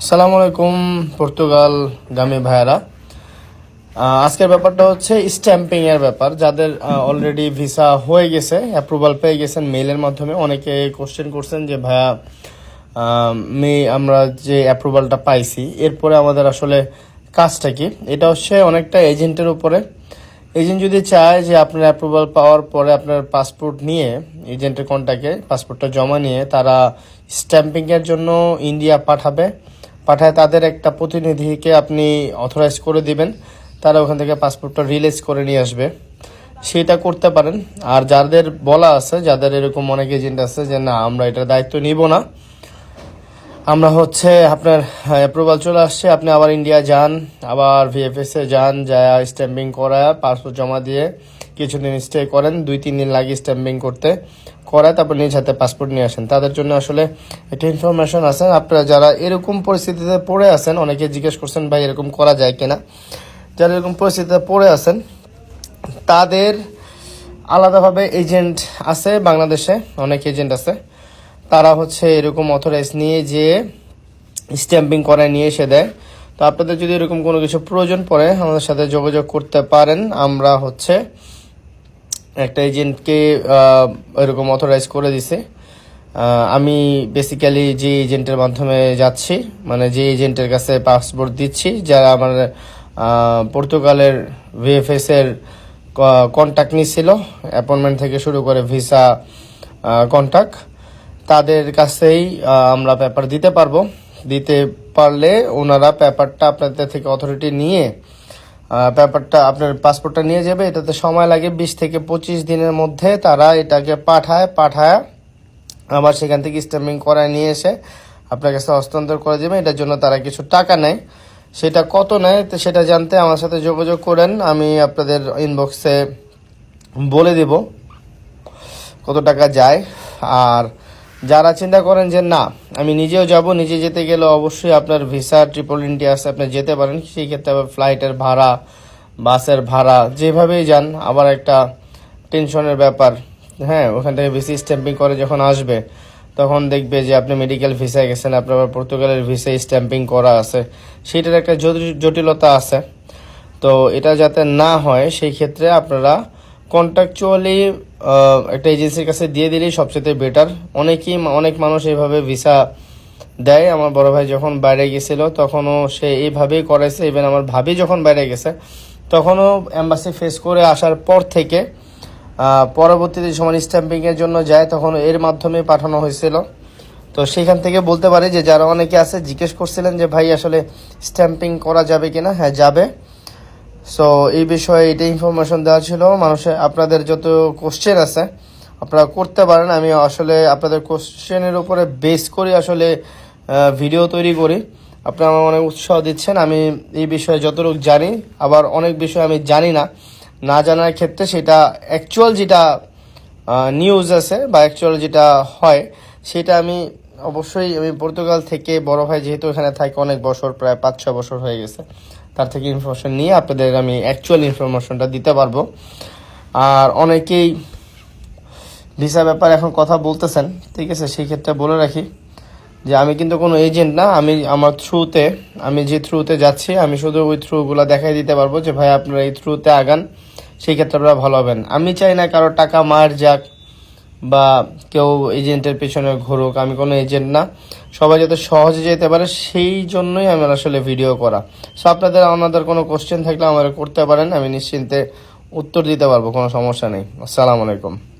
আসসালামু আলাইকুম পর্তুগাল গামী ভাইয়ারা। আজকের ব্যাপারটা হচ্ছে স্ট্যাম্পিং এর ব্যাপার। যাদের অলরেডি ভিসা হয়ে গেছে অ্যাপ্রুভাল পেয়ে গেছেন মেইলের মাধ্যমে, অনেকে কোশ্চেন করছেন যে, ভাইয়া মে, আমরা যে অ্যাপ্রুভালটা পাইছি, এরপরে আমাদের আসলে কাজটা কি? এটা হচ্ছে অনেকটা এজেন্টের উপরে। এজেন্ট যদি চায় যে, আপনার অ্যাপ্রুভাল পাওয়ার পরে আপনার পাসপোর্ট নিয়ে এজেন্টের কন্ট্যাক্টে পাসপোর্টটা জমা নিয়ে, তারা স্ট্যাম্পিংয়ের জন্য ইন্ডিয়া পাঠাবে। পাঠায় তাদের একটা প্রতিনিধিকে আপনি অথরাইজ করে দিবেন। তারা ওখান থেকে পাসপোর্টটা রিলিজ করে নিয়ে আসবে। সেটা করতে পারেন। আর যাদের বলা আছে, যাদের এরকম অনেক এজেন্ট আছে যে, না, আমরা এটার দায়িত্ব নিব না। আমরা হচ্ছে আপনার অ্যাপ্রুভাল চলে আসছে। আপনি আবার ইন্ডিয়া যান, আবার ভিএফএস যান যা স্ট্যাম্পিং করা পাসপোর্ট জমা দিয়ে কিছুদিন স্টে করেন, দুই, তিন দিন লাগে স্ট্যাম্পিং করতে। করায় তারপর নিজ হাতে পাসপোর্ট নিয়ে আসেন। তাদের জন্য আসলে একটা ইনফরমেশন আছে। আপনারা যারা এরকম পরিস্থিতিতে পড়ে আছেন, অনেকে জিজ্ঞেস করছেন, ভাই, এরকম করা যায় কিনা? যারা এরকম পরিস্থিতিতে পড়ে আছেন, তাদের আলাদাভাবে এজেন্ট আছে বাংলাদেশে। অনেক এজেন্ট আছে। তারা হচ্ছে এরকম অথরাইজ নিয়ে যেয়ে স্ট্যাম্পিং করায় নিয়ে এসে দেয়। তো আপনাদের যদি এরকম কোনো কিছু প্রয়োজন পড়ে, আমাদের সাথে যোগাযোগ করতে পারেন। আমরা হচ্ছে একটা এজেন্টকে এরকম অথরাইজ করে দিছে। আমি বেসিক্যালি যে এজেন্টের মাধ্যমে যাচ্ছি মানে যে এজেন্টের কাছে পাসপোর্ট দিচ্ছি, যারা আমার পর্তুগালের ভিএফএস এর কন্ট্যাক্ট নিছিল অ্যাপয়েন্টমেন্ট থেকে শুরু করে ভিসা কন্ট্যাক্ট তাদের কাছেই আমরা পেপার দিতে পারব। দিতে পারলে ওনারা পেপারটা আপনাদের থেকে অথরিটি নিয়ে আহ, পেপারটা আপনার পাসপোর্টটা নিয়ে যাবে এটাতে সময় লাগে বিশ থেকে পঁচিশ দিনের মধ্যে তারা এটাকে পাঠায় পাঠায় আবার সেখান থেকে স্ট্যাম্পিং করায় নিয়ে এসে আপনার কাছে হস্তান্তর করে দেবে এটার জন্য তারা কিছু টাকা নেয়। সেটা কত নেয় তো সেটা জানতে আমার সাথে যোগাযোগ করেন আমি আপনাদের ইনবক্সে বলে দেব কত টাকা যায় আর যারা চিন্তা করেন যে না, আমি নিজেও যাব, নিজে যেতে গেলে অবশ্যই আপনার ভিসা, ট্রিপল ইন্ডিয়া আছে আপনি যেতে পারেন। সেই ক্ষেত্রে আবার ফ্লাইটের ভাড়া, বাসের ভাড়া, যেভাবেই যান, আবার একটা টেনশনের ব্যাপার। হ্যাঁ ওখান থেকে বেশি স্ট্যাম্পিং করে যখন আসবে, তখন দেখবে যে আপনি মেডিকেল ভিসায় গেছেন, আপনার আবার পর্তুগালের ভিসায় স্ট্যাম্পিং করা আছে। সেটার একটা জটিল- জটিলতা আছে। তো এটা যাতে না হয়, সেই ক্ষেত্রে আপনারা কন্ট্রাকচুয়ালি একটা এজেন্সির কাছে দিয়ে দিলেই সবচেয়ে বেটার অনেকেই অনেক মানুষ এইভাবে ভিসা দেয়। আমার বড় ভাই যখন বাইরে গেছিল, তখনও সে এইভাবেই করেছে ইভেন আমার ভাবি যখন বাইরে গেছে, তখনও অ্যাম্বাসি ফেস করে আসার পর থেকে পরবর্তীতে যখন স্ট্যাম্পিংয়ের জন্য যায়, তখন এর মাধ্যমে পাঠানো হয়েছিল। তো সেখান থেকে বলতে পারি যে, যারা অনেকে আছে, জিজ্ঞেস করছিলেন যে, ভাই, আসলে স্ট্যাম্পিং করা যাবে কিনা? হ্যাঁ যাবে। সো এই বিষয়ে এটা ইনফরমেশন দেওয়া ছিল। মানুষের আপনাদের যত কোশ্চেন আছে, আপনারা করতে পারেন। আমি আসলে আপনাদের কোশ্চেনের উপরে বেস করে আসলে ভিডিও তৈরি করি। আপনারা আমার অনেক উৎসাহ দিচ্ছেন। আমি এই বিষয়ে যতটুকু জানি, আবার অনেক বিষয় আমি জানি না। না জানার ক্ষেত্রে সেটা অ্যাকচুয়াল যেটা নিউজ আছে বা অ্যাকচুয়াল যেটা হয়, সেটা আমি অবশ্যই আমি পর্তুগাল থেকে বড় ভাই যেহেতু এখানে থাকে অনেক বছর, প্রায় পাঁচ, ছয় বছর হয়ে গেছে, তার থেকে ইনফরমেশন নিয়ে আপনাদের আমি অ্যাকচুয়াল ইনফরমেশনটা দিতে পারব। আর অনেকেই ভিসা ব্যাপারে এখন কথা বলতেছেন, ঠিক আছে? সেই ক্ষেত্রে বলে রাখি যে আমি কিন্তু কোনো এজেন্ট না, আমি আমার থ্রুতে আমি যে থ্রুতে যাচ্ছি, আমি শুধু ওই থ্রুগুলো দেখাই দিতে পারব যে ভাই আপনারা এই থ্রুতে আগান, সেই ক্ষেত্রে আপনারা ভালো হবেন। আমি চাই না কারও টাকা মার যাক বা কেউ এজেন্টের পেছনে ঘোরুক, আমি কোনো এজেন্ট না। সবাই যাতে সহজে যেতে পারে, সেই জন্যই আমার আসলে ভিডিও করা। সো আপনাদের আপনাদের কোনো কোশ্চেন থাকলে আমার করতে পারেন, আমি নিশ্চিন্তে উত্তর দিতে পারব, কোনো সমস্যা নেই। আসসালামু আলাইকুম।